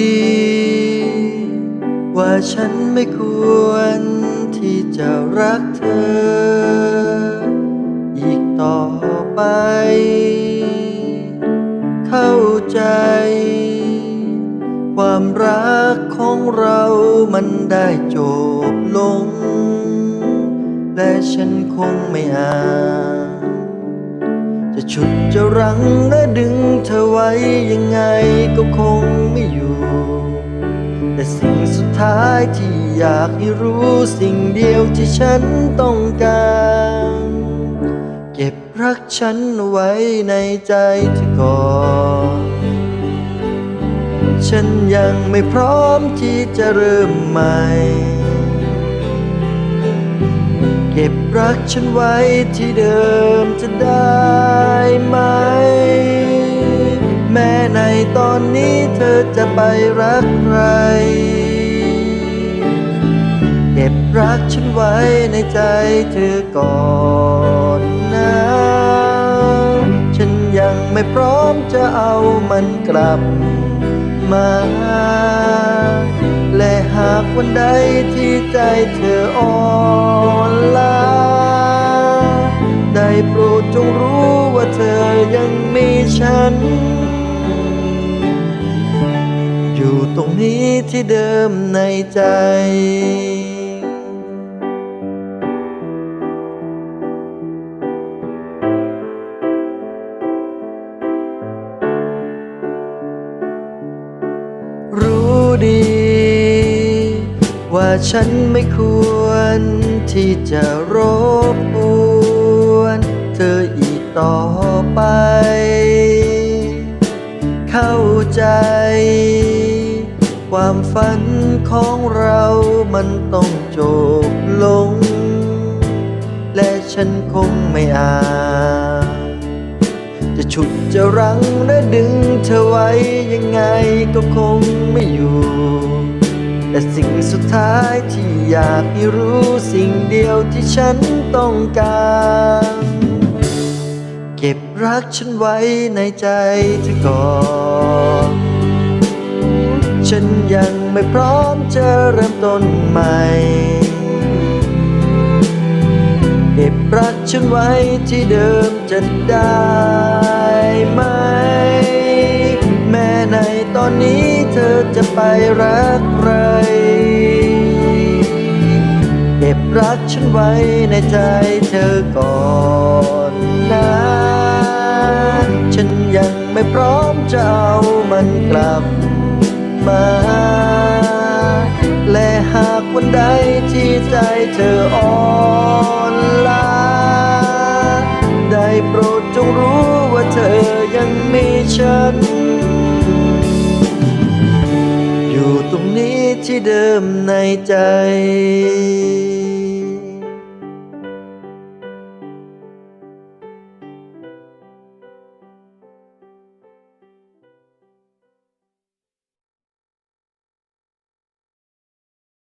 ดี ว่าฉันไม่ควรที่จะรักเธอ อีกต่อไป เข้าใจ ความรักของเรามันได้จบลง และฉันคงไม่อาจจะฉุดจะรั้งและดึงเธอไว้ยังไง ท้ายที่อยากให้รู้สิ่งเดียวที่ฉันต้องการ เก็บรักฉันไว้ในใจเธอก่อนฉันยังไม่พร้อมที่จะเริ่มใหม่ เก็บรักฉันไว้ที่เดิมจะได้ไหม แม้ในตอนนี้เธอจะไปรักใคร บรักฉันไว้ในใจเธอก่อนนะ ฉันยังไม่พร้อมจะเอามันกลับมา และหากวันใดที่ใจเธออ่อนล้าได้โปรดจงรู้ว่าเธอยังมีฉัน อยู่ตรงนี้ที่เดิมในใจ ว่าฉันไม่ควร ที่จะรบกวน เธออีกต่อไป เข้าใจ ความฝันของเรามันต้องจบลง และฉันคงไม่อาจจะฉุดจะรั้งและดึงเธอไว้ยังไงก็คงไม่อยู่ แต่สิ่งสุดท้ายที่อยากให้รู้สิ่งเดียวที่ฉันต้องการ เก็บรักฉันไว้ในใจเธอก่อนฉันยังไม่พร้อมจะเริ่มต้นใหม่เก็บรักฉันไว้ที่เดิมจะได้ไหม แม้ในตอนนี้เธอจะไปรักใคร เก็บรักฉันไว้ในใจเธอก่อนนะฉันยังไม่พร้อมจะเอามันกลับมา และหากวันใดที่ใจเธออ่อนล้าได้โปรดจงรู้ว่าเธอยังมีฉัน เดิมในใจ